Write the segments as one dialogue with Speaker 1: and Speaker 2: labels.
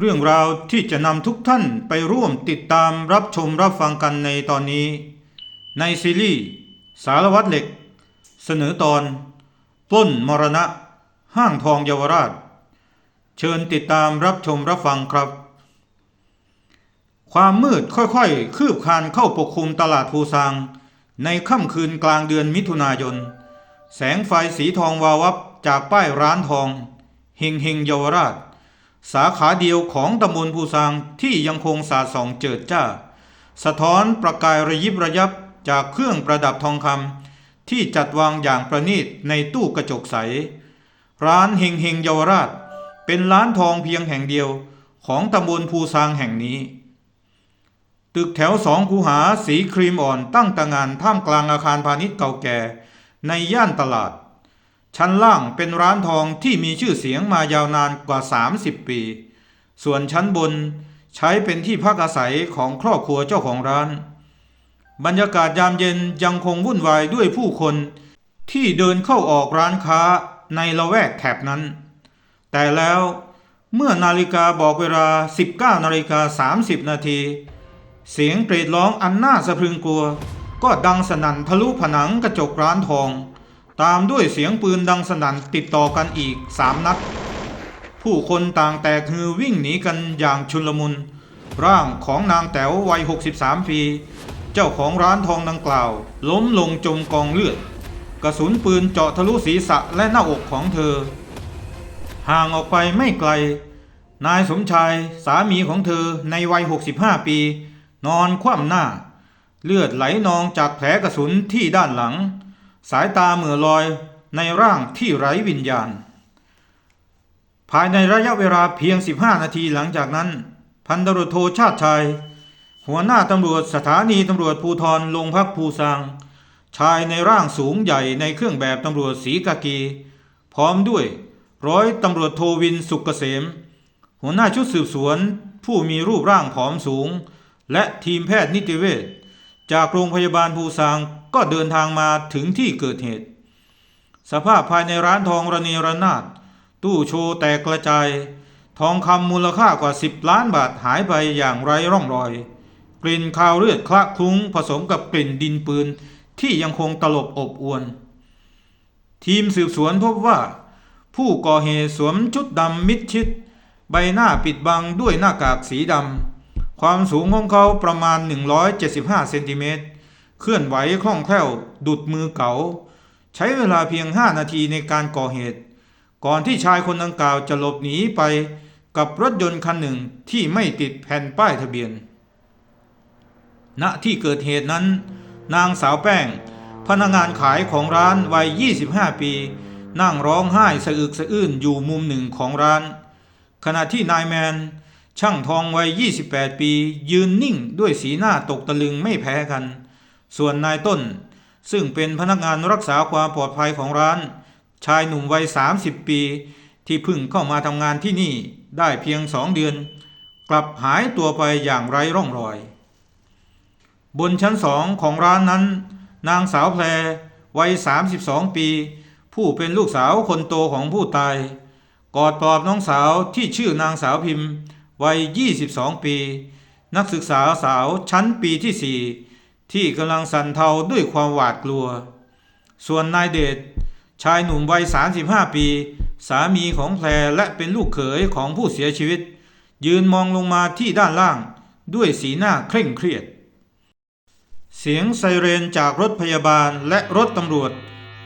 Speaker 1: เรื่องราวที่จะนำทุกท่านไปร่วมติดตามรับชมรับฟังกันในตอนนี้ ในซีรีส์สารวัตรเหล็ก เสนอตอนปล้นมรณะ ห้างทองเยาวราช เชิญติดตามรับชมรับฟังครับ ความมืดค่อยๆ คืบคลานเข้าปกคลุมตลาดภูซาง ในค่ำคืนกลางเดือนมิถุนายน แสงไฟสีทองวาววับจากป้ายร้านทอง เฮงเฮงเยาวราช สาขาเดียวของตำบลภูซางที่ยังคงสาส่องเจิดจ้า สะท้อนประกายระยิบระยับจากเครื่องประดับทองคำที่จัดวางอย่างประณีตในตู้กระจกใส ร้านเฮงเฮงเยาวราช เป็นร้านทองเพียงแห่งเดียวของตำบลภูซางแห่งนี้ ตึกแถวสองคูหาสีครีมอ่อนตั้งตางานท่ามกลางอาคารพาณิชย์เก่าแก่ในย่านตลาด ชั้นล่างเป็นร้านทองที่มีชื่อเสียงมายาวนานกว่า 30 ปี ส่วนชั้นบนใช้เป็นที่พักอาศัยของครอบครัวเจ้าของร้าน บรรยากาศยามเย็นยังคงวุ่นวายด้วยผู้คนที่เดินเข้าออกร้านค้าในละแวกแถบนั้น แต่แล้วเมื่อนาฬิกาบอกเวลา 19นาฬิกา30 นาที เสียงเปรตร้องอันน่าสะพรึงกลัว ก็ดังสนั่นทะลุผนังกระจกร้านทอง ตามด้วยเสียงปืนดังสนั่นติดต่อกันอีกสามนัด ผู้คนต่างแตกฮือวิ่งหนีกันอย่างชุลมุน ร่างของนางแต๋ววัย 63 ปี เจ้าของร้านทองดังกล่าว ล้มลงจมกองเลือด กระสุนปืนเจาะทะลุศีรษะและหน้าอกของเธอ ห่างออกไปไม่ไกล นายสมชายสามีของเธอในวัย 65 ปี นอนคว่ำหน้า เลือดไหลนองจากแผลกระสุนที่ด้านหลัง สายตาเหมือลอยในร่างที่ไร้วิญญาณ ภายในระยะเวลาเพียง 15 นาทีหลังจากนั้น พันตำรวจโทชาติชาย หัวหน้าตำรวจสถานีตำรวจภูธรโรงพักภูซางชายในร่างสูงใหญ่ในเครื่องแบบตำรวจสีกากี พร้อมด้วยร้อยตำรวจโทวินสุกเกษม หัวหน้าชุดสืบสวนผู้มีรูปร่างผอมสูง และทีมแพทย์นิติเวชจากโรงพยาบาลภูซาง ก็เดินทางมาถึงที่เกิดเหตุ สภาพภายในร้านทองระเนระนาด ตู้โชว์แตกกระจาย ทองคำมูลค่ากว่า 10 ล้านบาทหายไปอย่างไร้ร่องรอย กลิ่นคาวเลือดคละคลุ้งผสมกับกลิ่นดินปืนที่ยังคงตลบอบอวน ทีมสืบสวนพบว่า ผู้ก่อเหตุสวมชุดดำมิดชิด ใบหน้าปิดบังด้วยหน้ากากสีดำความสูงของเขาประมาณ 175 เซนติเมตร เคลื่อนไหวคล่องแคล่ว ดุดมือเก๋า ใช้เวลาเพียง5นาทีในการก่อเหตุ ก่อนที่ชายคนดังกล่าวจะหลบหนีไปกับรถยนต์คันหนึ่งที่ไม่ติดแผ่นป้ายทะเบียน ณ ที่เกิดเหตุนั้น นางสาวแป้ง พนักงานขายของร้านวัย 25 ปี นั่งร้องไห้สะอึกสะอื้นอยู่มุมหนึ่งของร้าน ขณะที่นายแมน ช่างทองวัย 28 ปี ยืนนิ่งด้วยสีหน้าตกตะลึงไม่แพ้กัน ส่วนนายต้น ซึ่งเป็นพนักงานรักษาความปลอดภัยของร้าน ชายหนุ่มวัย 30 ปี ที่เพิ่งเข้ามาทำงานที่นี่ได้เพียงสองเดือน กลับหายตัวไปอย่างไร้ร่องรอย บนชั้นสองของร้านนั้น นางสาวแพรวัย 32 ปี ผู้เป็นลูกสาวคนโตของผู้ตาย กอดปลอบน้องสาวที่ชื่อนางสาวพิมพ์ วัย 22 ปี นักศึกษาสาวชั้นปีที่4 ที่กำลังสั่นเทาด้วยความหวาดกลัว ส่วนนายเดชชายหนุ่มวัย 35 ปี สามีของแพรและเป็นลูกเขยของผู้เสียชีวิต ยืนมองลงมาที่ด้านล่าง ด้วยสีหน้าเคร่งเครียด เสียงไซเรนจากรถพยาบาลและรถตำรวจ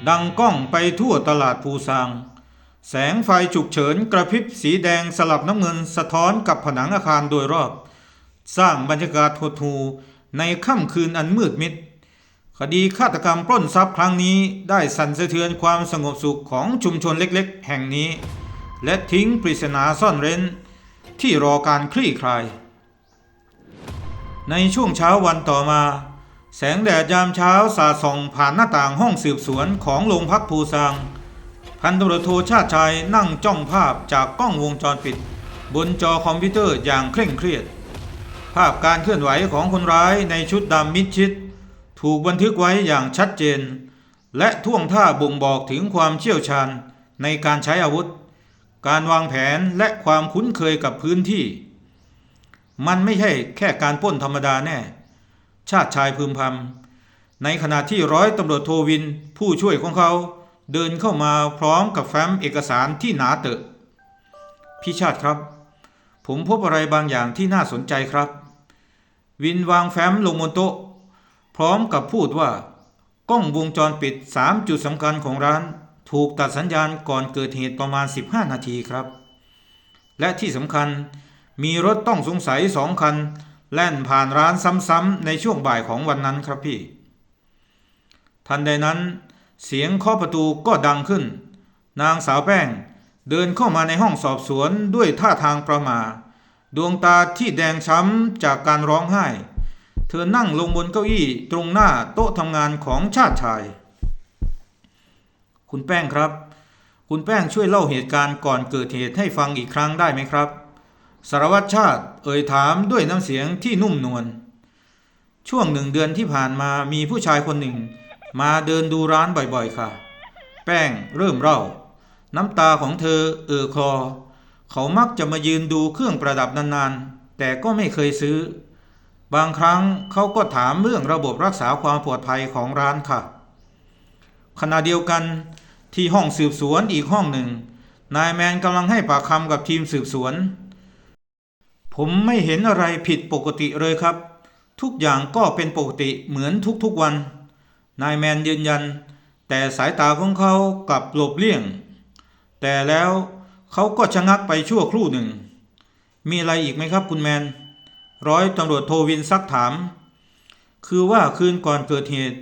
Speaker 1: ดังก้องไปทั่วตลาดภูซาง แสงไฟฉุกเฉินกระพริบสีแดงสลับน้ำเงินสะท้อนกับผนังอาคารโดยรอบ สร้างบรรยากาศหดหู่ ในค่ำคืนอันมืดมิด คดีฆาตกรรมปล้นทรัพย์ครั้งนี้ได้สั่นสะเทือนความสงบสุขของชุมชนเล็กๆ แห่งนี้ และทิ้งปริศนาซ่อนเร้น ที่รอการคลี่คลาย ในช่วงเช้าวันต่อมา แสงแดดยามเช้าสาดส่องผ่านหน้าต่างห้องสืบสวนของโรงพักภูซางพันตำรวจโทชาติชายนั่งจ้องภาพจากกล้องวงจรปิด บนจอคอมพิวเตอร์อย่างเคร่งเครียด ภาพการเคลื่อนไหวของคนร้ายในชุดดำมิดชิด ถูกบันทึกไว้อย่างชัดเจน และท่วงท่าบ่งบอกถึงความเชี่ยวชาญในการใช้อาวุธ การวางแผนและความคุ้นเคยกับพื้นที่ มันไม่ใช่แค่การป้นธรรมดาแน่ ชาติชายพึมพำในขณะที่ร้อยตำรวจโทวินผู้ช่วยของเขาเดินเข้ามาพร้อมกับแฟ้มเอกสารที่หนาเตอะพี่ชาติครับ ผมพบอะไรบางอย่างที่น่าสนใจครับ วินวางแฟ้มลงบนโต๊ะ พร้อมกับพูดว่ากล้องวงจรปิด 3 จุดสำคัญของร้าน ถูกตัดสัญญาณก่อนเกิดเหตุประมาณ 15 นาทีครับ และที่สำคัญมีรถต้องสงสัยสองคัน แล่นผ่านร้านซ้ำๆในช่วงบ่ายของวันนั้นครับพี่ ทันใดนั้น เสียงเคาะประตูก็ดังขึ้น นางสาวแป้งเดินเข้ามาในห้องสอบสวนด้วยท่าทางประมา ดวงตาที่แดงช้ำจากการร้องไห้ เธอนั่งลงบนเก้าอี้ตรงหน้าโต๊ะทำงานของชาติชาย คุณแป้งครับ คุณแป้งช่วยเล่าเหตุการณ์ก่อนเกิดเหตุให้ฟังอีกครั้งได้ไหมครับ สารวัตรชาติเอ่ยถามด้วยน้ำเสียงที่นุ่มนวล ช่วงหนึ่งเดือนที่ผ่านมามีผู้ชายคนหนึ่ง มาเดินดูร้านบ่อยๆค่ะ แป้งเริ่มเล่า น้ำตาของเธอเอ่อคลอ เขามักจะมายืนดูเครื่องประดับนานๆ แต่ก็ไม่เคยซื้อ บางครั้งเขาก็ถามเรื่องระบบรักษาความปลอดภัยของร้านค่ะ ขณะเดียวกันที่ห้องสืบสวนอีกห้องหนึ่ง นายแมนกำลังให้ปากคำกับทีมสืบสวน ผมไม่เห็นอะไรผิดปกติเลยครับ ทุกอย่างก็เป็นปกติเหมือนทุกๆวัน นายแมนยืนยัน แต่สายตาของเขากลับหลบเลี่ยง แต่แล้ว เขาก็ชะงักไปชั่วครู่หนึ่ง มีอะไรอีกไหมครับคุณแมน ร้อยตำรวจโทวินซักถาม คือว่าคืนก่อนเกิดเหตุ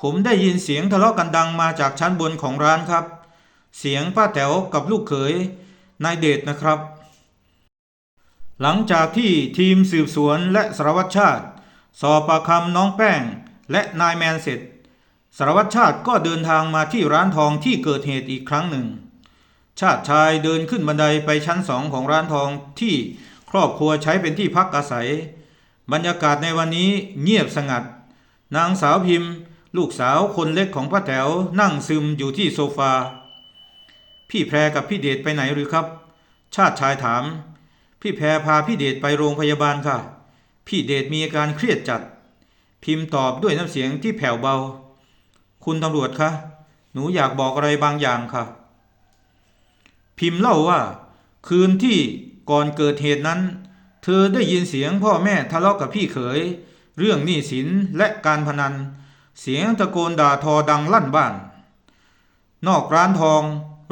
Speaker 1: ผมได้ยินเสียงทะเลาะกันดังมาจากชั้นบนของร้านครับ เสียงป้าแต๋วกับลูกเขยนายเดชนะครับ หลังจากที่ทีมสืบสวนและสารวัตรชาติ สอบปากคำน้องแป้งและนายแมนเสร็จสารวัตรชาติก็เดินทางมาที่ร้านทองที่เกิดเหตุอีกครั้งหนึ่ง ชาติชายเดินขึ้นบันไดไปชั้นสองของร้านทองที่ครอบครัวใช้เป็นที่พักอาศัย บรรยากาศในวันนี้เงียบสงัด นางสาวพิมพ์ ลูกสาวคนเล็กของป้าแต๋วนั่งซึมอยู่ที่โซฟา พี่แพรกับพี่เดชไปไหนหรือครับ ชาติชายถาม พี่แพรพาพี่เดชไปโรงพยาบาลค่ะ พี่เดชมีอาการเครียดจัด พิมพ์ตอบด้วยน้ำเสียงที่แผ่วเบา คุณตำรวจคะหนูอยากบอกอะไรบางอย่างค่ะ พิมพ์เล่าว่า คืนที่ก่อนเกิดเหตุนั้น เธอได้ยินเสียงพ่อแม่ทะเลาะกับพี่เขย เรื่องหนี้สินและการพนัน เสียงตะโกนด่าทอดังลั่นบ้าน นอกร้านทอง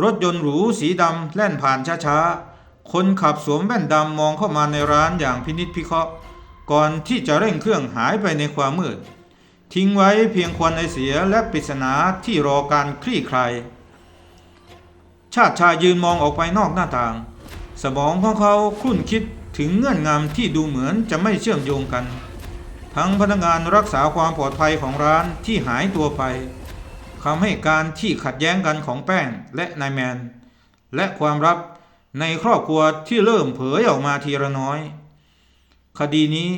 Speaker 1: รถยนต์หรูสีดำแล่นผ่านช้าๆ คนขับสวมแว่นดำมองเข้ามาในร้านอย่างพินิจพิเคราะห์ ก่อนที่จะเร่งเครื่องหายไปในความมืด ทิ้งไว้เพียงควันไอเสียและปริศนาที่รอการคลี่คลาย ชาติชายยืนมองออกไปนอกหน้าต่าง สมองของเขาคลุ่นคิดถึงเงื่อนงำที่ดูเหมือนจะไม่เชื่อมโยงกัน ทั้งพนักงานรักษาความปลอดภัยของร้านที่หายตัวไปคำให้การที่ขัดแย้งกันของแป้งและนายแมน และความลับในครอบครัวที่เริ่มเผยออกมาทีละน้อย คดีนี้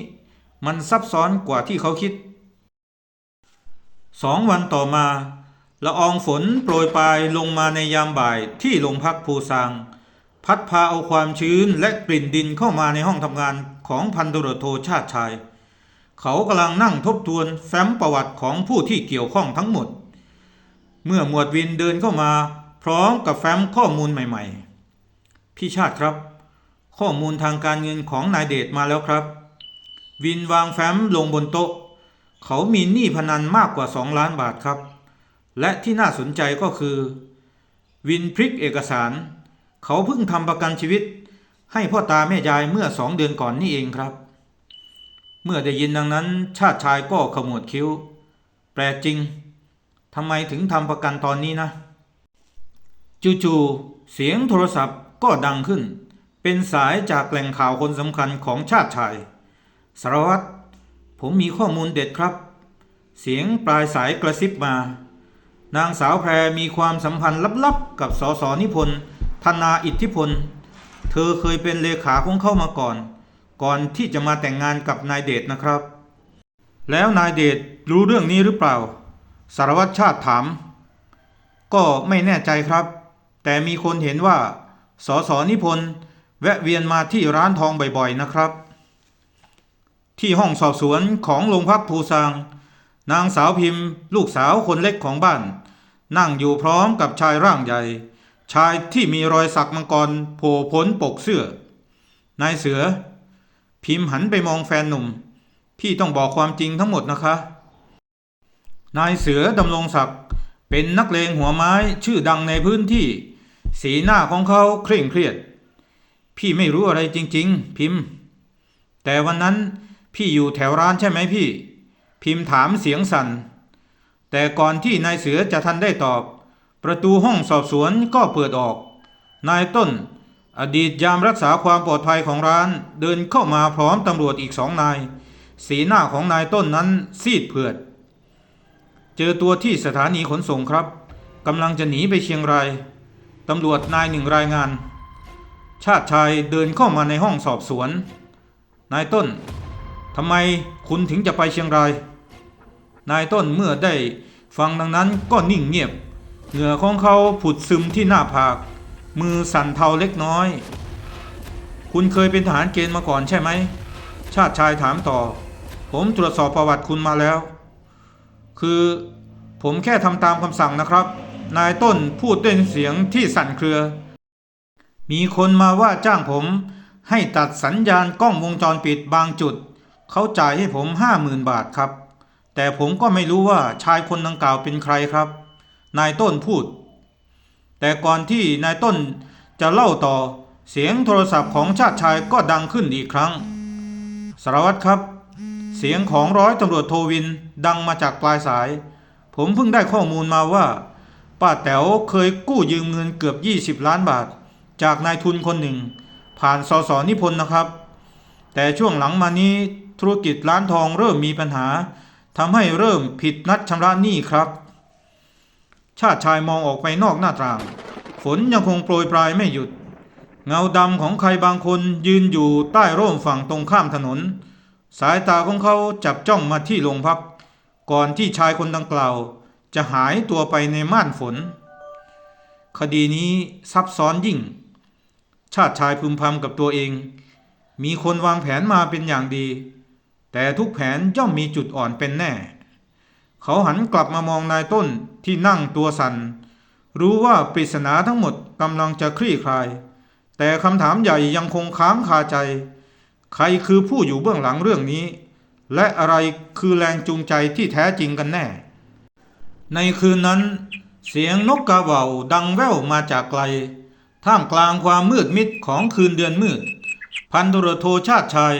Speaker 1: มันซับซ้อนกว่าที่เขาคิดสองวันต่อมา ละอองฝนโปรยปลายลงมาในยามบ่ายที่โรงพักภูซาง พัดพาเอาความชื้นและกลิ่นดินเข้ามาในห้องทำงานของพันตรวจโทชาติชาย เขากำลังนั่งทบทวนแฟ้มประวัติของผู้ที่เกี่ยวข้องทั้งหมด เมื่อหมวดวินเดินเข้ามา พร้อมกับแฟ้มข้อมูลใหม่ๆ พี่ชาติครับ ข้อมูลทางการเงินของนายเดชมาแล้วครับ วินวางแฟ้มลงบนโต๊ะ เขามีหนี้พนันมากกว่า 2 ล้านบาทครับ และที่น่าสนใจก็คือ วินพริกเอกสาร เขาเพิ่งทำประกันชีวิต ให้พ่อตาแม่ยายเมื่อสองเดือนก่อนนี่เองครับ เมื่อได้ยินดังนั้น ชาติชายก็ขมวดคิ้ว แปลกจริงทำไมถึงทำประกันตอนนี้นะ จู่ๆเสียงโทรศัพท์ก็ดังขึ้น เป็นสายจากแหล่งข่าวคนสำคัญของชาติชายสารวัตรผมมีข้อมูลเด็ดครับ เสียงปลายสายกระซิบมา นางสาวแพรมีความสัมพันธ์ลับๆ กับสสนิพนธ์ธนาอิทธิพล เธอเคยเป็นเลขาของเขามาก่อน ก่อนที่จะมาแต่งงานกับนายเดชนะครับ แล้วนายเดชรู้เรื่องนี้หรือเปล่า สารวัตรชาติถาม ก็ไม่แน่ใจครับ แต่มีคนเห็นว่า สสนิพนธ์แวะเวียนมาที่ร้านทองบ่อยๆนะครับ ที่ห้องสอบสวนของโรงพักภูซางนางสาวพิมพ์ ลูกสาวคนเล็กของบ้าน นั่งอยู่พร้อมกับชายร่างใหญ่ ชายที่มีรอยสักมังกรโผล่พ้นปกเสื้อนายเสือ พิมพ์หันไปมองแฟนหนุ่ม พี่ต้องบอกความจริงทั้งหมดนะคะ นายเสือดำรงศักดิ์เป็นนักเลงหัวไม้ชื่อดังในพื้นที่ สีหน้าของเขาเคร่งเครียด พี่ไม่รู้อะไรจริง ๆ พิมพ์ แต่วันนั้นพี่อยู่แถวร้านใช่ไหมพี่ พิมพ์ถามเสียงสัน่น แต่ก่อนที่นายเสือจะทันได้ตอบ ประตูห้องสอบสวนก็เปิดออก นายต้น อดีตยามรักษาความปลอดภัยของร้าน เดินเข้ามาพร้อมตำรวจอีกสองนาย สีหน้าของนายต้นนั้นซีดเผือด เจอตัวที่สถานีขนส่งครับกำลังจะหนีไปเชียงรายตำรวจนายหนึ่งรายงาน ชาติชายเดินเข้ามาในห้องสอบสวน นายต้นทำไมคุณถึงจะไปเชียงราย นายต้นเมื่อได้ฟังดังนั้นก็นิ่งเงียบ เหงื่อของเขาผุดซึมที่หน้าผาก มือสั่นเทาเล็กน้อย คุณเคยเป็นทหารเกณฑ์มาก่อนใช่ไหม ชาติชายถามต่อ ผมตรวจสอบประวัติคุณมาแล้ว คือผมแค่ทำตามคำสั่งนะครับ นายต้นพูดด้วยเสียงที่สั่นเครือ มีคนมาว่าจ้างผมให้ตัดสัญญาณกล้องวงจรปิดบางจุด เขาจ่ายให้ผมห้าหมื่นบาทครับ แต่ผมก็ไม่รู้ว่าชายคนดังกล่าวเป็นใครครับ นายต้นพูด แต่ก่อนที่นายต้นจะเล่าต่อเสียงโทรศัพท์ของชาติชายก็ดังขึ้นอีกครั้ง สารวัตรครับ เสียงของร้อยตำรวจโทวินดังมาจากปลายสาย ผมเพิ่งได้ข้อมูลมาว่า ป้าแต๋วเคยกู้ยืมเงินเกือบ 20 ล้านบาท จากนายทุนคนหนึ่ง ผ่านสสนิพนธ์นะครับ แต่ช่วงหลังมานี้ธุรกิจร้านทองเริ่มมีปัญหา ทำให้เริ่มผิดนัดชำระหนี้ครับ ชาติชายมองออกไปนอกหน้าต่าง ฝนยังคงโปรยปลายไม่หยุด เงาดำของใครบางคนยืนอยู่ใต้ร่มฝั่งตรงข้ามถนน สายตาของเขาจับจ้องมาที่โรงพัก ก่อนที่ชายคนดังกล่าว จะหายตัวไปในม่านฝน คดีนี้ซับซ้อนยิ่ง ชาติชายพึมพำกับตัวเอง มีคนวางแผนมาเป็นอย่างดี แต่ทุกแผนย่อมมีจุดอ่อนเป็นแน่ เขาหันกลับมามองนายต้นที่นั่งตัวสัน่น รู้ว่าปริศนาทั้งหมดกำลังจะคลี่คลาย แต่คำถามใหญ่ยังคงค้างคาใจ ใครคือผู้อยู่เบื้องหลังเรื่องนี้ และอะไรคือแรงจูงใจที่แท้จริงกันแน่ ในคืนนั้น เสียงนกกาเว่าดังแว่วมาจากไกล ท่ามกลางความมืดมิดของคืนเดือนมืด พันธุรโทชาติชาย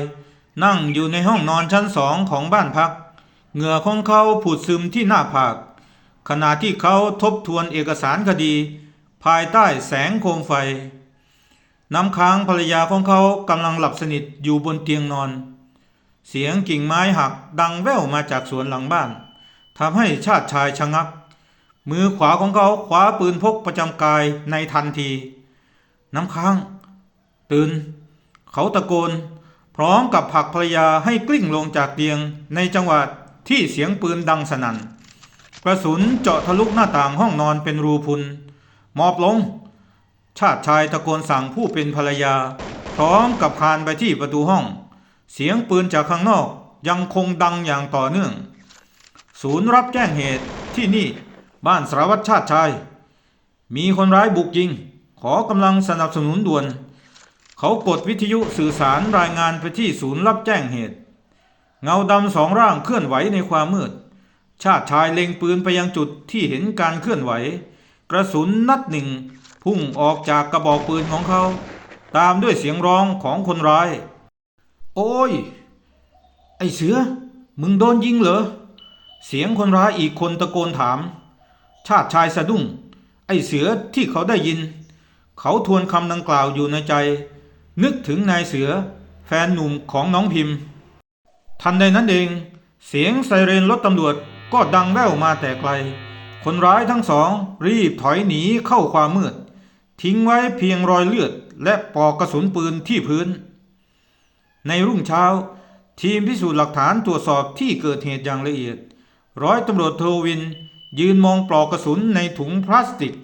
Speaker 1: นั่งอยู่ในห้องนอนชั้นสองของบ้านพัก เหงื่อของเขาผุดซึมที่หน้าผาก ขณะที่เขาทบทวนเอกสารคดี ภายใต้แสงโคมไฟ น้ำค้างภรรยาของเขากำลังหลับสนิทอยู่บนเตียงนอน เสียงกิ่งไม้หักดังแว่วมาจากสวนหลังบ้านทำให้ชาติชายชะงัก มือขวาของเขาคว้าปืนพกประจำกายในทันที น้ำค้าง ตื่น เขาตะโกน พร้อมกับผลักภรรยาให้กลิ้งลงจากเตียงในจังหวะที่เสียงปืนดังสนั่น กระสุนเจาะทะลุหน้าต่างห้องนอนเป็นรูพุนมอบลง ชาติชายตะโกนสั่งผู้เป็นภรรยา พร้อมกับคานไปที่ประตูห้อง เสียงปืนจากข้างนอกยังคงดังอย่างต่อเนื่อง ศูนย์รับแจ้งเหตุที่นี่บ้านสารวัตรชาติชาย มีคนร้ายบุกยิง ขอกำลังสนับสนุนด่วน เขากดวิทยุสื่อสารรายงานไปที่ศูนย์รับแจ้งเหตุ เงาดำสองร่างเคลื่อนไหวในความมืด ชาติชายเล็งปืนไปยังจุดที่เห็นการเคลื่อนไหว กระสุนนัดหนึ่ง พุ่งออกจากกระบอกปืนของเขา ตามด้วยเสียงร้องของคนร้าย โอ้ย ไอเสือ มึงโดนยิงเหรอ เสียงคนร้ายอีกคนตะโกนถาม ชาติชายสะดุ้ง ไอเสือที่เขาได้ยิน เขาทวนคำดังกล่าวอยู่ในใจ นึกถึงนายเสือแฟนหนุ่มของน้องพิมพ์ ทันใดนั้นเอง เสียงไซเรนรถตำรวจก็ดังแว่วมาแต่ไกล คนร้ายทั้งสองรีบถอยหนีเข้าความมืด ทิ้งไว้เพียงรอยเลือดและปอกกระสุนปืนที่พื้น ในรุ่งเช้า ทีมพิสูจน์หลักฐานตรวจสอบที่เกิดเหตุอย่างละเอียด ร้อยตำรวจโทวินยืนมองปลอกกระสุนในถุงพลาสติก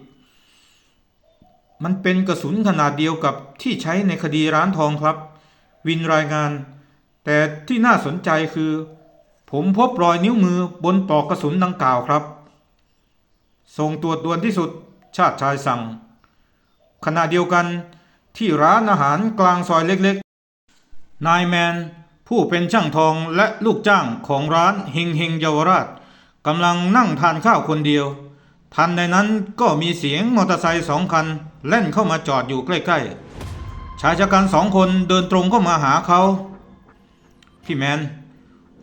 Speaker 1: มันเป็นกระสุนขนาดเดียวกับที่ใช้ในคดีร้านทองครับ วินรายงาน แต่ที่น่าสนใจคือ ผมพบรอยนิ้วมือบนปลอกกระสุนดังกล่าวครับ ส่งตรวจด่วนที่สุดชาติชายสั่ง ขณะเดียวกันที่ร้านอาหารกลางซอยเล็กๆ นายแมน ผู้เป็นช่างทองและลูกจ้างของร้านเฮงเฮงเยาวราชกำลังนั่งทานข้าวคนเดียว ทันในนั้นก็มีเสียงมอเตอร์ไซค์สองคันแล่นเข้ามาจอดอยู่ใกล้ๆ ชายชะกันสองคนเดินตรงเข้ามาหาเขา พี่แมน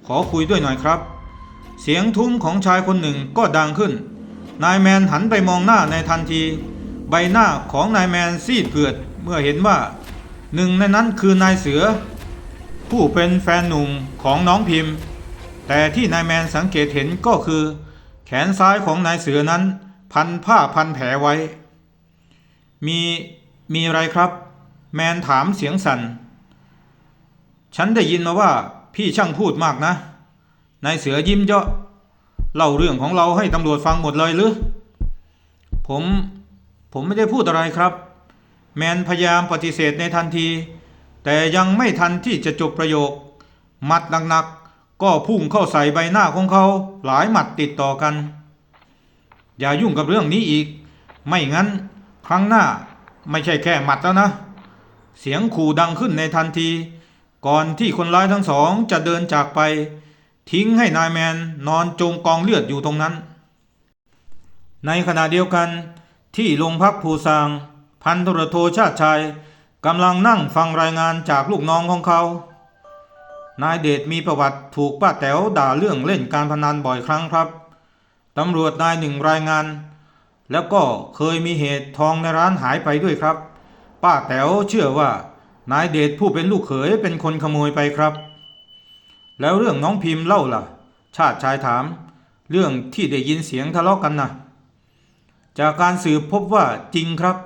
Speaker 1: ขอคุยด้วยหน่อยครับ เสียงทุ้มของชายคนหนึ่งก็ดังขึ้น นายแมนหันไปมองหน้าในทันที ใบหน้าของนายแมนซีดเผือดเมื่อเห็นว่า หนึ่งในนั้นคือนายเสือ ผู้เป็นแฟนหนุ่มของน้องพิมพ์ แต่ที่นายแมนสังเกตเห็นก็คือ แขนซ้ายของนายเสือนั้น พันผ้าพันแผลไว้ มีมีอะไรครับ แมนถามเสียงสัน่น ฉันได้ยินมาว่าพี่ช่างพูดมากนะ นายเสือยิ้มเยาะเล่าเรื่องของเราให้ตำรวจฟังหมดเลยหรือ ผมผมไม่ได้พูดอะไรครับ แมนพยายามปฏิเสธในทันที แต่ยังไม่ทันที่จะจบประโยค มัดหนักๆ ก็พุ่งเข้าใส่ใบหน้าของเขาหลายหมัดติดต่อกัน อย่ายุ่งกับเรื่องนี้อีก ไม่งั้นครั้งหน้าไม่ใช่แค่หมัดแล้วนะ เสียงขู่ดังขึ้นในทันที ก่อนที่คนร้ายทั้งสองจะเดินจากไป ทิ้งให้นายแมนนอนจมกองเลือดอยู่ตรงนั้น ในขณะเดียวกันที่โรงพักภูซาง พันตำรโทชาติชายกำลังนั่งฟังรายงานจากลูกน้องของเขา นายเดชมีประวัติถูกป้าแต๋วด่าเรื่องเล่นการพนันบ่อยครั้งครับตำรวจนายหนึ่งรายงาน แล้วก็เคยมีเหตุทองในร้านหายไปด้วยครับ ป้าแต๋วเชื่อว่านายเดชผู้เป็นลูกเขยเป็นคนขโมยไปครับ แล้วเรื่องน้องพิมพ์เล่าล่ะ ชาติชายถาม เรื่องที่ได้ยินเสียงทะเลาะกันนะจากการสืบพบว่าจริงครับ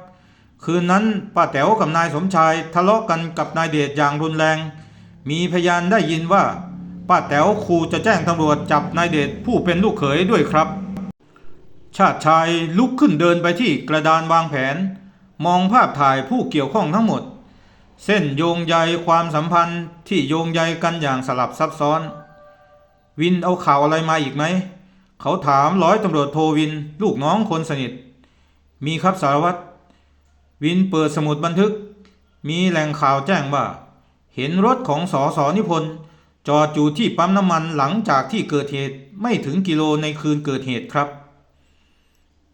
Speaker 1: คืนนั้นป้าแต๋วกับนายสมชายทะเลาะกันกับนายเดชอย่างรุนแรง มีพยานได้ยินว่าป้าแต๋วขู่จะแจ้งตำรวจจับนายเดชผู้เป็นลูกเขยด้วยครับ ชาติชายลุกขึ้นเดินไปที่กระดานวางแผน มองภาพถ่ายผู้เกี่ยวข้องทั้งหมด เส้นโยงใยความสัมพันธ์ที่โยงใยกันอย่างสลับซับซ้อน วินเอาข่าวอะไรมาอีกไหม เขาถามร้อยตำรวจโทวินลูกน้องคนสนิท มีครับสารวัตรวินเปิดสมุดบันทึก มีแหล่งข่าวแจ้งว่า เห็นรถของสอสอนิพนธ์จอดอยู่ที่ปั๊มน้ำมันหลังจากที่เกิดเหตุไม่ถึงกิโลในคืนเกิดเหตุครับ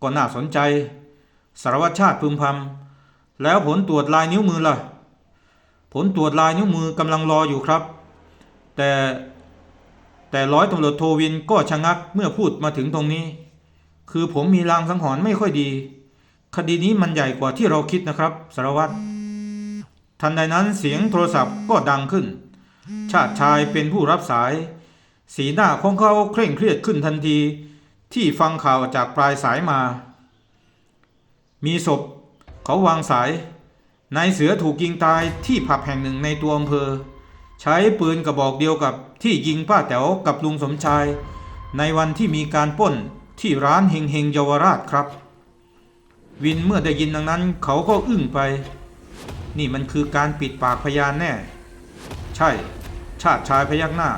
Speaker 1: ก็น่าสนใจสารวัตรชาติพึมพำแล้วผลตรวจลายนิ้วมือล่ะ ผลตรวจลายนิ้วมือกำลังรออยู่ครับ แต่แต่ร้อยตำรวจโทวินก็ชะงักเมื่อพูดมาถึงตรงนี้ คือผมมีลางสังหรณ์ไม่ค่อยดี คดีนี้มันใหญ่กว่าที่เราคิดนะครับสารวัตร ทันใดนั้นเสียงโทรศัพท์ก็ดังขึ้น ชาติชายเป็นผู้รับสาย สีหน้าของเขาเคร่งเครียดขึ้นทันที ที่ฟังข่าวจากปลายสายมา มีศพ เขาวางสายนายเสือถูกยิงตายที่ผับแห่งหนึ่งในตัวอำเภอ ใช้ปืนกระบอกเดียวกับที่ยิงป้าแต๋วกับลุงสมชาย ในวันที่มีการป้นที่ร้านเฮงเฮงเยาวราชครับ วินเมื่อได้ยินดังนั้นเขาก็อึ้งไป นี่มันคือการปิดปากพยานแน่ ใช่ ชาติชายพยักหน้า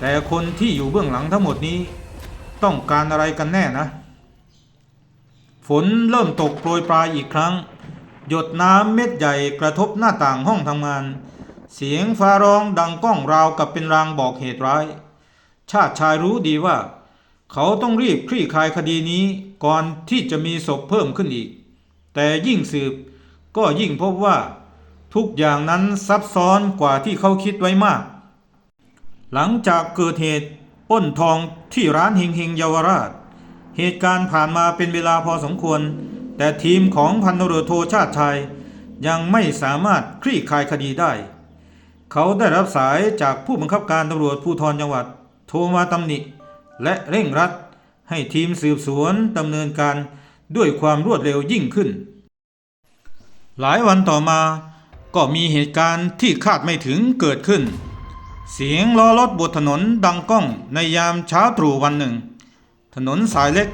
Speaker 1: แต่คนที่อยู่เบื้องหลังทั้งหมดนี้ ต้องการอะไรกันแน่นะ ฝนเริ่มตกโปรยปลายอีกครั้ง หยดน้ำเม็ดใหญ่กระทบหน้าต่างห้องทำงาน เสียงฟ้าร้องดังก้องราวกับเป็นรางบอกเหตุร้าย ชาติชายรู้ดีว่า เขาต้องรีบคลี่คลายคดีนี้ก่อนที่จะมีศพเพิ่มขึ้นอีก แต่ยิ่งสืบ ก็ยิ่งพบว่า ทุกอย่างนั้นซับซ้อนกว่าที่เขาคิดไว้มาก หลังจากเกิดเหตุป้นทองที่ร้านเฮงเฮงเยาวราช เหตุการณ์ผ่านมาเป็นเวลาพอสมควร แต่ทีมของพันตำรวจโทชาติชายยังไม่สามารถคลี่คลายคดีได้ เขาได้รับสายจากผู้บังคับการตำรวจภูธรจังหวัด โทรมาตำหนิ และเร่งรัดให้ทีมสืบสวนดำเนินการด้วยความรวดเร็วยิ่งขึ้น หลายวันต่อมาก็มีเหตุการณ์ที่คาดไม่ถึงเกิดขึ้น เสียงล้อรถบนถนนดังก้องในยามเช้าตรู่วันหนึ่ง ถนนสายเล็ก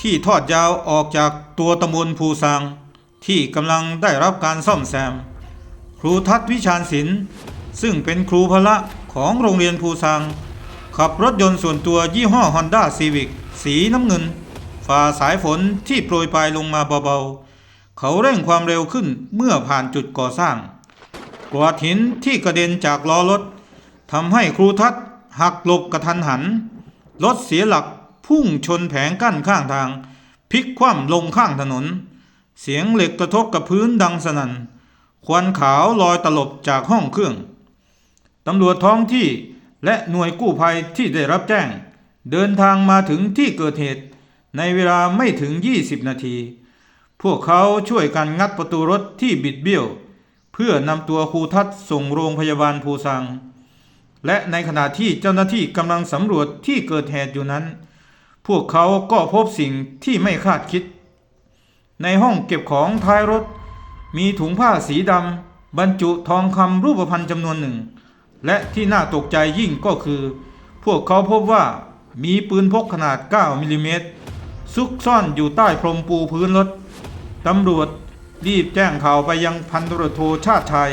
Speaker 1: ที่ทอดยาวออกจากตัวตำบลภูซางที่กำลังได้รับการซ่อมแซม ครูทัศน์วิชาญศิลป์ซึ่งเป็นครูพละของโรงเรียนภูซังขับรถยนต์ส่วนตัวยี่ห้อ Honda Civic สีน้ำเงิน ฝ่าสายฝนที่โปรยปลายลงมาเบาๆ เขาเร่งความเร็วขึ้นเมื่อผ่านจุดก่อสร้าง กวาดหินที่กระเด็นจากล้อรถทำให้ครูทัศหักหลบกระทันหัน รถเสียหลักพุ่งชนแผงกั้นข้างทาง พลิกคว่ำลงข้างถนน เสียงเหล็กกระทบกับพื้นดังสนั่น ควันขาวลอยตลบจากห้องเครื่อง ตำรวจท้องที่และหน่วยกู้ภัยที่ได้รับแจ้ง เดินทางมาถึงที่เกิดเหตุในเวลาไม่ถึง 20 นาที พวกเขาช่วยกันงัดประตูรถที่บิดเบี้ยว เพื่อนำตัวครูทัศน์ส่งโรงพยาบาลภูซัง และในขณะที่เจ้าหน้าที่กำลังสำรวจที่เกิดเหตุอยู่นั้น พวกเขาก็พบสิ่งที่ไม่คาดคิด ในห้องเก็บของท้ายรถ มีถุงผ้าสีดำบรรจุทองคำรูปพรรณจำนวนหนึ่ง และที่น่าตกใจยิ่งก็คือ พวกเขาพบว่ามีปืนพกขนาด 9มิลลิเมตรซุกซ่อนอยู่ใต้พรมปูพื้นรถ ตำรวจรีบแจ้งข่าวไปยังพันตำรวจโทชาติชัย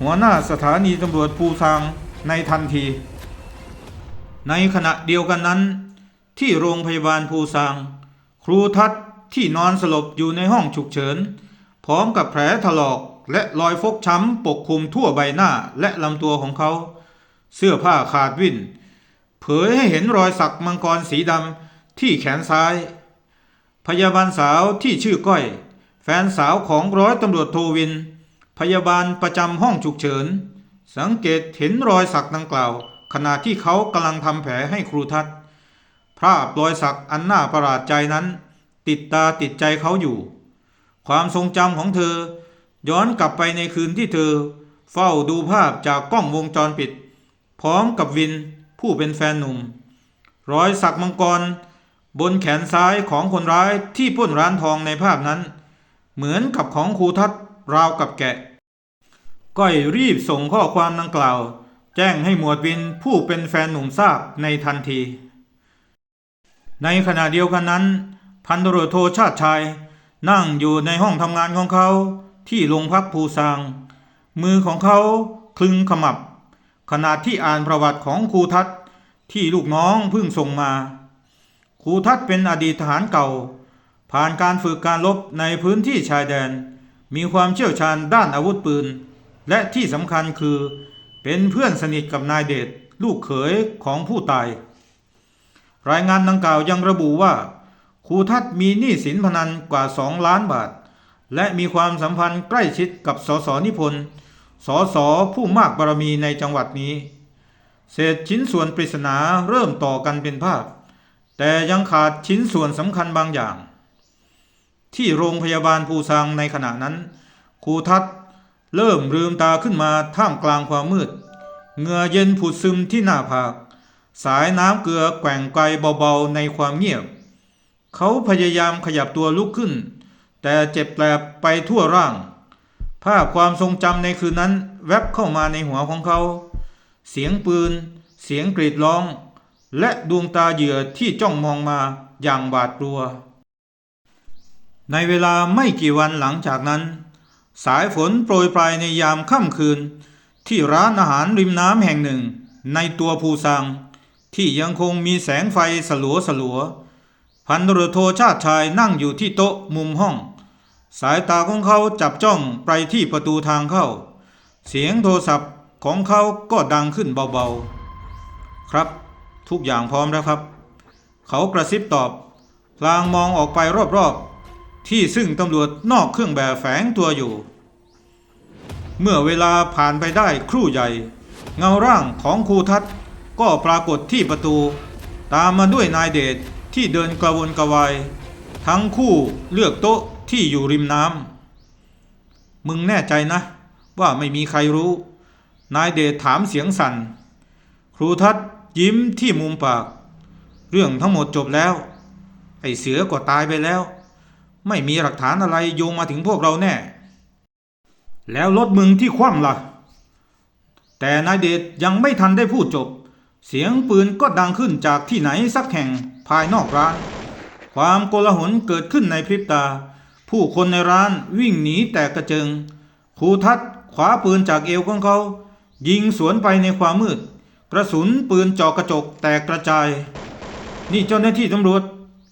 Speaker 1: หัวหน้าสถานีตำรวจภูซางในทันที ในขณะเดียวกันนั้น ที่โรงพยาบาลภูซาง ครูทัศน์ที่นอนสลบอยู่ในห้องฉุกเฉิน พร้อมกับแผลถลอกและรอยฟกช้ำปกคลุมทั่วใบหน้าและลำตัวของเขา เสื้อผ้าขาดวิ่น เผยให้เห็นรอยสักมังกรสีดำที่แขนซ้าย พยาบาลสาวที่ชื่อก้อย นสาวของร้อยตำรวจโทวิน พยาบาลประจำห้องฉุกเฉิน สังเกตเห็นรอยสักดังกล่าว ขณะที่เขากำลังทำแผลให้ครูทัศน์ภาพรอยสักอันน่าประหลาดใจนั้น ติดตาติดใจเขาอยู่ ความทรงจำของเธอ ย้อนกลับไปในคืนที่เธอ เฝ้าดูภาพจากกล้องวงจรปิด พร้อมกับวินผู้เป็นแฟนหนุ่ม รอยสักมังกร บนแขนซ้ายของคนร้ายที่ป้นร้านทองในภาพนั้น เหมือนกับของครูทัศน์ราวกับแกะ ก้อยรีบส่งข้อความดังกล่าว แจ้งให้หมวดวินผู้เป็นแฟนหนุ่มทราบในทันที ในขณะเดียวกันนั้น พันตรวจโทชาติชาย นั่งอยู่ในห้องทำงานของเขาที่โรงพักภูซาง มือของเขาคลึงขมับ ขณะที่อ่านประวัติของครูทัศน์ที่ลูกน้องเพิ่งส่งมาครูทัศน์เป็นอดีตทหารเก่า ผ่านการฝึกการรบในพื้นที่ชายแดน มีความเชี่ยวชาญด้านอาวุธปืน และที่สำคัญคือ เป็นเพื่อนสนิทกับนายเดชลูกเขยของผู้ตาย รายงานดังกล่าวยังระบุว่าครูทัศมีหนี้สินพนันกว่า 2 ล้านบาท และมีความสัมพันธ์ใกล้ชิดกับสสนิพนธ์สสผู้มากบารมีในจังหวัดนี้ เศษชิ้นส่วนปริศนาเริ่มต่อกันเป็นภาพ แต่ยังขาดชิ้นส่วนสำคัญบางอย่าง ที่โรงพยาบาลภูซางในขณะนั้น ครูทัศน์เริ่มลืมตาขึ้นมาท่ามกลางความมืด เหงื่อเย็นผุดซึมที่หน้าผาก สายน้ำเกลือแกว่งไกลเบาๆในความเงียบ เขาพยายามขยับตัวลุกขึ้น แต่เจ็บแปลบไปทั่วร่าง ภาพความทรงจำในคืนนั้นแวบเข้ามาในหัวของเขา เสียงปืน เสียงกรีดร้อง และดวงตาเหยื่อที่จ้องมองมาอย่างบาดกลัว ในเวลาไม่กี่วันหลังจากนั้น สายฝนโปรยปลายในยามค่ำคืน ที่ร้านอาหารริมน้ำแห่งหนึ่ง ในตัวภูซังที่ยังคงมีแสงไฟสลัวสลัวพันรโทชาติชายนั่งอยู่ที่โต๊ะมุมห้อง สายตาของเขาจับจ้องไปที่ประตูทางเข้า เสียงโทรศัพท์ของเขาก็ดังขึ้นเบาๆ ครับ ทุกอย่างพร้อมแล้วครับ เขากระซิบตอบ พลางมองออกไปรอบๆ ที่ซึ่งตำรวจนอกเครื่องแบบแฝงตัวอยู่ เมื่อเวลาผ่านไปได้ครู่ใหญ่ เงาร่างของครูทัศก็ปรากฏที่ประตู ตามมาด้วยนายเดชที่เดินกระวนกระวาย ทั้งคู่เลือกโต๊ะที่อยู่ริมน้ำมึงแน่ใจนะ ว่าไม่มีใครรู้ นายเดชถามเสียงสัน่น ครูทัศยิ้มที่มุมปาก เรื่องทั้งหมดจบแล้ว ไอเสือก็ตายไปแล้ว ไม่มีหลักฐานอะไรโยงมาถึงพวกเราแน่ แล้วรถมึงที่คว่ำล่ะ แต่นายเดชยังไม่ทันได้พูดจบ เสียงปืนก็ดังขึ้นจากที่ไหนสักแห่งภายนอกร้าน ความโกลาหลเกิดขึ้นในพริบตา ผู้คนในร้านวิ่งหนีแตกกระเจิงครูทัศขวาปืนจากเอวของเขา ยิงสวนไปในความมืด กระสุนปืนเจาะกระจกแตกกระจาย นี่เจ้าหน้าที่ตำรวจ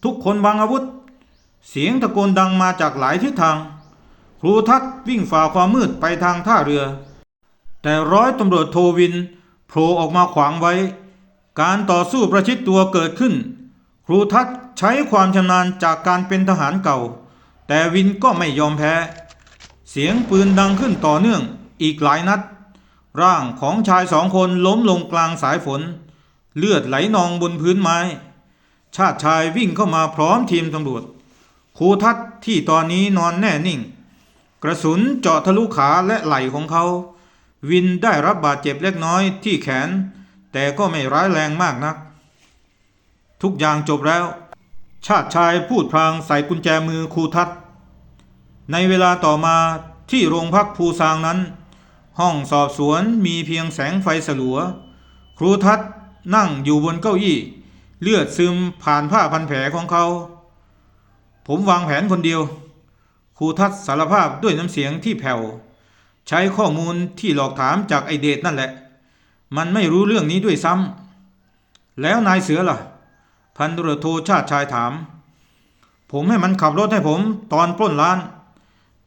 Speaker 1: ทุกคนวางอาวุธ เสียงตะโกนดังมาจากหลายทิศทาง ครูทัศน์วิ่งฝ่าความมืดไปทางท่าเรือ แต่ร้อยตำรวจโทวินโผล่ออกมาขวางไว้ การต่อสู้ประชิดตัวเกิดขึ้น ครูทัศน์ใช้ความชำนาญจากการเป็นทหารเก่า แต่วินก็ไม่ยอมแพ้ เสียงปืนดังขึ้นต่อเนื่องอีกหลายนัด ร่างของชายสองคนล้มลงกลางสายฝน เลือดไหลนองบนพื้นไม้ ชาติชายวิ่งเข้ามาพร้อมทีมตำรวจ ครูทัศน์ที่ตอนนี้นอนแน่นิ่ง กระสุนเจาะทะลุขาและไหล่ของเขา วินได้รับบาดเจ็บเล็กน้อยที่แขน แต่ก็ไม่ร้ายแรงมากนัก ทุกอย่างจบแล้ว ชาติชายพูดพลางใส่กุญแจมือครูทัศน์ในเวลาต่อมาที่โรงพักภูซางนั้น ห้องสอบสวนมีเพียงแสงไฟสลัว ครูทัศน์นั่งอยู่บนเก้าอี้ เลือดซึมผ่านผ้าพันแผลของเขา ผมวางแผนคนเดียว ครูทัศสารภาพด้วยน้ำเสียงที่แผ่ว ใช้ข้อมูลที่หลอกถามจากไอเดทนั่นแหละ มันไม่รู้เรื่องนี้ด้วยซ้ำแล้วนายเสือล่ะ พันตรวจโทชาติชายถาม ผมให้มันขับรถให้ผมตอนปล้นร้าน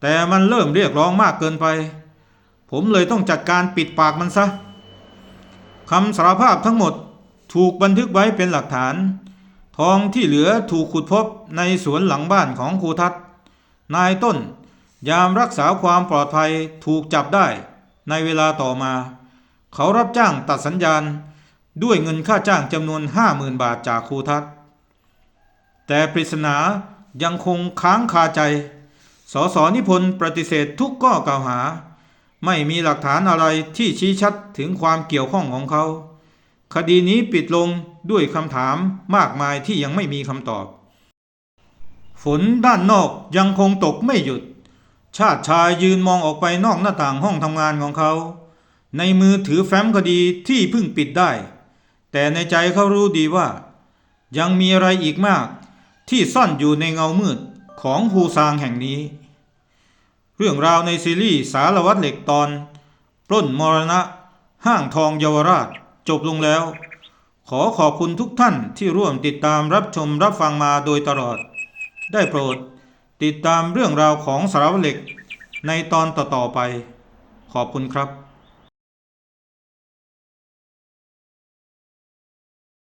Speaker 1: แต่มันเริ่มเรียกร้องมากเกินไป ผมเลยต้องจัดการปิดปากมันซะคำสารภาพทั้งหมดถูกบันทึกไว้เป็นหลักฐาน ทองที่เหลือถูกขุดพบในสวนหลังบ้านของครูทัศน์นายต้น ยามรักษาความปลอดภัยถูกจับได้ในเวลาต่อมา เขารับจ้างตัดสัญญาณ ด้วยเงินค่าจ้างจำนวนห้าหมื่นบาทจากครูทัศน์แต่ปริศนายังคงค้างคาใจ สสนิพนธ์ปฏิเสธทุกข้อกล่าวหา ไม่มีหลักฐานอะไรที่ชี้ชัดถึงความเกี่ยวข้องของเขา คดีนี้ปิดลง ด้วยคำถามมากมายที่ยังไม่มีคำตอบ ฝนด้านนอกยังคงตกไม่หยุด ชาติชายยืนมองออกไปนอกหน้าต่างห้องทำงานของเขา ในมือถือแฟ้มคดีที่เพิ่งปิดได้ แต่ในใจเขารู้ดีว่า ยังมีอะไรอีกมากที่ซ่อนอยู่ในเงามืดของฮูซางแห่งนี้ เรื่องราวในซีรีส์สารวัตรเหล็กตอน ปล้นมรณะ ห้างทองเยาวราชจบลงแล้ว ขอขอบคุณทุกท่านที่ร่วมติดตามรับชมรับฟังมาโดยตลอด ได้โปรดติดตามเรื่องราวของสารวัตรเหล็กในตอนต่อๆไป ขอบคุณครับ